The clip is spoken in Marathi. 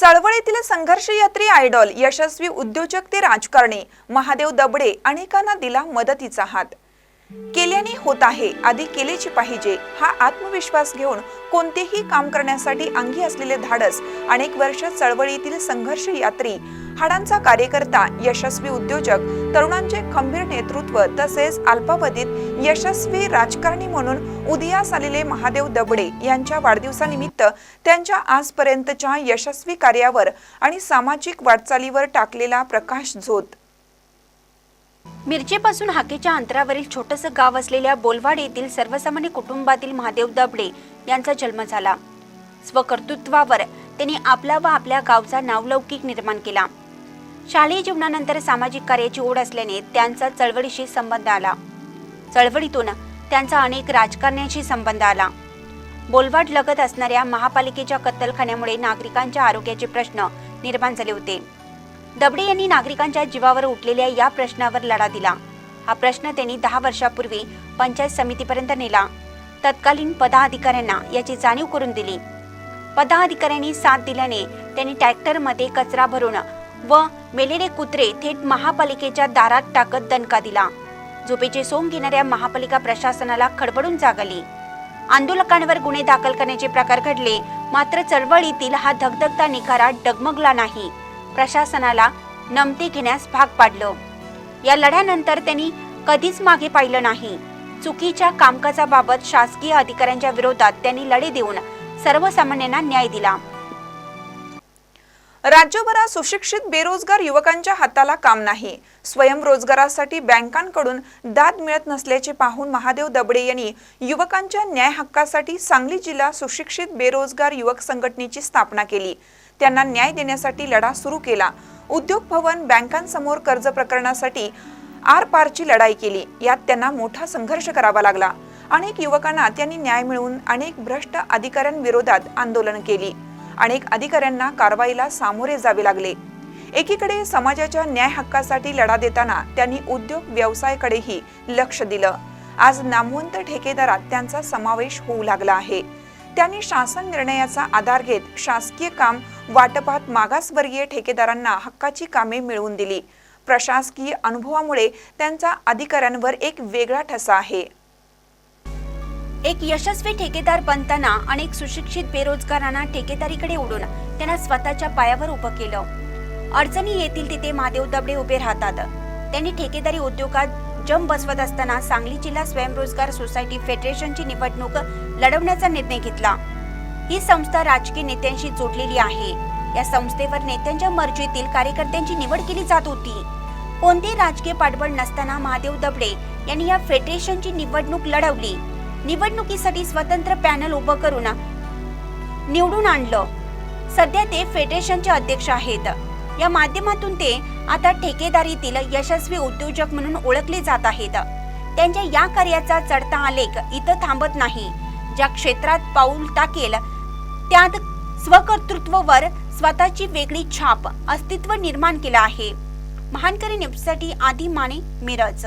चळवळीतील संघर्षयात्री आयडॉल यशस्वी उद्योजक ते राजकारणी महादेव दबडे अनेकांना दिला मदतीचा हात. केल्याने होत आहे आधी केलेची पाहिजे हा आत्मविश्वास घेऊन कोणतेही काम करण्यासाठी अंगी असलेले धाडस अनेक वर्ष चळवळीतील संघर्ष यात्री हाडांचा कार्यकर्ता यशस्वी उद्योजक तरुणांचे खंबीर नेतृत्व तसेच अल्पावधीत यशस्वी राजकारणी म्हणून उदयास आलेले महादेव दबडे यांच्या वाढदिवसानिमित्त त्यांच्या आजपर्यंतच्या यशस्वी कार्यावर आणि सामाजिक वाटचालीवर टाकलेला प्रकाश झोत. मिरजेपासून हाकेच्या अंतरावरील छोटंसं गाव असलेल्या बोलवाड येथील सर्वसामान्य कुटुंबातील महादेव दबडे यांचा जन्म झाला. स्वकर्तृत्वावर त्यांनी आपला व आपल्या गावचा नावलौकिक निर्माण केला. शालेय जीवनानंतर सामाजिक कार्याची ओढ असल्याने त्यांचा चळवळीशी संबंध आला. चळवळीतून त्यांचा अनेक राजकारण्याशी संबंध आला. बोलवाट लगत असणाऱ्या महापालिकेच्या कत्तलखान्यामुळे नागरिकांच्या आरोग्याचे प्रश्न निर्माण झाले होते. दबडे यांनी नागरिकांच्या जीवावर उठलेल्या या प्रश्नावर लढा दिला. हा प्रश्न त्यांनी दहा वर्षापूर्वी पंचायत समितीपर्यंत नेला. तत्कालीन पदाधिकाऱ्यांना याची जाणीव करून दिली. पदाधिकाऱ्यांनी साथ दिल्याने त्यांनी ट्रॅक्टरमध्ये कचरा भरून व मेलेले कुत्रे थेट महापालिकेच्या दारात टाकत दणका दिला. झोपेचे सोंग घेणाऱ्या महापालिका प्रशासनाला खडबडून जागली. आंदोलकांवर गुन्हे दाखल करण्याचे प्रकार घडले मात्र चळवळीतील हा धगधगता निखारा डगमगला नाही. प्रशासनाला नमते घेण्यास भाग पाडलं. या लढ्यानंतर त्यांनी कधीच मागे पाहिलं नाही. चुकीच्या कामकाजाबाबत शासकीय अधिकाऱ्यांच्या विरोधात त्यांनी लढे देऊन सर्वसामान्यांना न्याय दिला. राज्यभरात सुशिक्षित बेरोजगार युवकांच्या हाताला काम नाही. स्वयंरोजगारासाठी बँकांकडून दाद मिळत नसल्याचे पाहून महादेव दबडे यांनी युवकांच्या न्याय हक्कासाठी सांगली जिल्हा सुशिक्षित बेरोजगार युवक संघटनेची स्थापना केली. त्यांना न्याय देण्यासाठी लढा सुरू केला. उद्योग भवन बँकांसमोर कर्ज प्रकरणासाठी आर पारची लढाई केली. यात त्यांना मोठा संघर्ष करावा लागला. अनेक युवकांना त्यांनी न्याय मिळवून अनेक भ्रष्ट अधिकाऱ्यांविरोधात आंदोलन केली. अनेक अधिकाऱ्यांना कारवाईला सामोरे जावे लागले. एकीकडे समाजाच्या न्याय हक्कासाठी लढा देताना त्यांनी उद्योग व्यवसायाकडेही लक्ष दिलं. आज नामवंत ठेकेदारात त्यांचा समावेश होऊ लागला आहे. त्यांनी शासन निर्णयाचा आधार घेत शासकीय काम वाटपात मागासवर्गीय ठेकेदारांना हक्काची कामे मिळवून दिली. प्रशासकीय अनुभवामुळे त्यांचा अधिकाऱ्यांवर एक वेगळा ठसा आहे. एक यशस्वी ठेकेदार बनताना अनेक सुशिक्षित बेरोजगारांना ठेकेदारीकडे ओढून त्यांना स्वतःच्या पायावर उभं केलं. अडचणी येतील तिथे महादेव दबडे उभे राहतात. त्यांनी ठेकेदारी उद्योगात जम बसवत असताना सांगली जिल्हा स्वयंरोजगार सोसायटी फेडरेशनची निवडणूक लढवण्याचा निर्णय घेतला. ही संस्था राजकीय नेत्यांशी जोडलेली आहे. या संस्थेवर नेत्यांच्या मर्जीतील कार्यकर्त्यांची निवड केली जात होती. कोणतेही राजकीय पाठबळ नसताना महादेव दबडे यांनी या फेडरेशनची निवडणूक लढवली. निवडणुकीसाठी स्वतंत्र पॅनल उभं करून निवडून आणलं. सध्या ते फेडरेशनचे अध्यक्ष आहेत. या माध्यमातून ते आता ठेकेदारीतील यशस्वी उद्योजक म्हणून ओळखले जात आहेत. त्यांच्या या कार्याचा चढता आलेख इथं थांबत नाही. ज्या क्षेत्रात पाऊल टाकेल त्यात स्वकर्तृत्ववर स्वतःची वेगळी छाप अस्तित्व निर्माण केलं आहे. महानकरी न्यूजसाठी आदी माने मिरज.